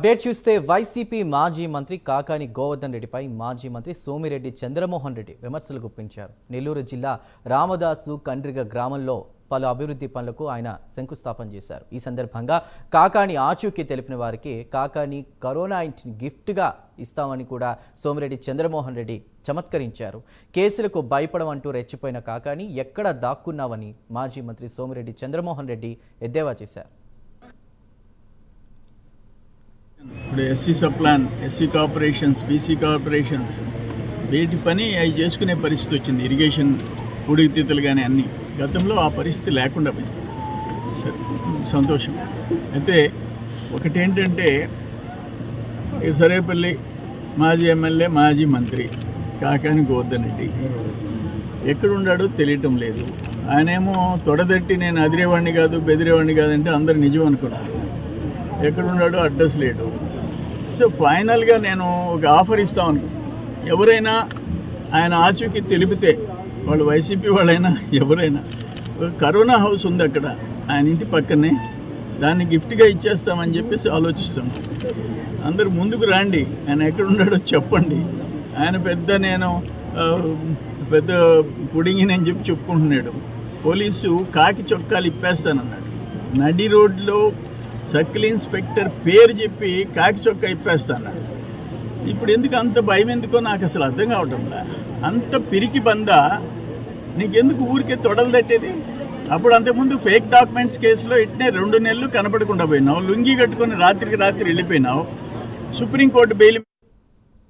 Update చూస్తే YCP మాజీ మంత్రి కాకాని గోవర్ధన్ రెడ్డిపై మాజీ మంత్రి సోమిరెడ్డి చంద్రమోహన్ రెడ్డి విమర్శలు గుప్పించారు. నెల్లూరు జిల్లా రామదాసు కండ్రిగ గ్రామంలో పలు అభివృద్ధి పనులకు ఆయన శంకుస్థాపన చేశారు. ఈ సందర్భంగా కాకాని ఆచూకీ తెలిపిన వారికి కాకాని కరోనా ఇంటిని గిఫ్ట్గా ఇస్తామని కూడా సోమిరెడ్డి చంద్రమోహన్ రెడ్డి చమత్కరించారు. కేసులకు భయపడమంటూ రెచ్చిపోయిన కాకాని ఎక్కడ దాక్కున్నావని మాజీ మంత్రి సోమిరెడ్డి చంద్రమోహన్ రెడ్డి ఎద్దేవా చేశారు. ఇప్పుడు SC subplan SC corporations BC corporations వీటి పని అవి చేసుకునే పరిస్థితి వచ్చింది. ఇరిగేషన్ ఉడికితీతలు కానీ అన్నీ. గతంలో ఆ పరిస్థితి లేకుండా పోయింది. సరే సంతోషం. అయితే ఒకటేంటంటే సరేపల్లి మాజీ ఎమ్మెల్యే మాజీ మంత్రి కాకాని గోవర్ధన్ రెడ్డి ఎక్కడున్నాడో తెలియటం లేదు. ఆయనేమో తొడదట్టి నేను అదిరేవాడిని కాదు బెదిరేవాడిని కాదంటే అందరు నిజం అనుకున్నారు. ఎక్కడున్నాడో అడ్రస్ లేడు. సో ఫైనల్గా నేను ఒక ఆఫర్ ఇస్తాను ఎవరైనా ఆయన ఆచూకీ తెలిపితే వాళ్ళు వైసీపీ వాళ్ళైనా ఎవరైనా. కరోనా హౌస్ ఉంది అక్కడ ఆయన ఇంటి పక్కనే. దాన్ని గిఫ్ట్గా ఇచ్చేస్తామని చెప్పేసి ఆలోచిస్తాం. అందరు ముందుకు రండి. ఆయన ఎక్కడున్నాడో చెప్పండి. ఆయన పెద్ద నేను పెద్ద పెద్ద పుడింగినని చెప్పి చెప్పుకుంటున్నాడు. పోలీసు కాకి చొక్కాలు ఇప్పేస్తానన్నాడు. నడి రోడ్లో సర్కిల్ ఇన్స్పెక్టర్ పేరు చెప్పి కాకి ఇప్పేస్తాను. ఇప్పుడు ఎందుకు అంత భయం ఎందుకో నాకు అసలు అర్థం కావటంలా అంత పిరికి బందా. నీకెందుకు ఊరికే తొడలు తట్టేది? అప్పుడు అంతకుముందు ఫేక్ డాక్యుమెంట్స్ కేసులో ఇట్నే రెండు నెలలు కనపడకుండా పోయినావు. లుంగి కట్టుకొని రాత్రికి రాత్రి వెళ్ళిపోయినావు. Supreme court bail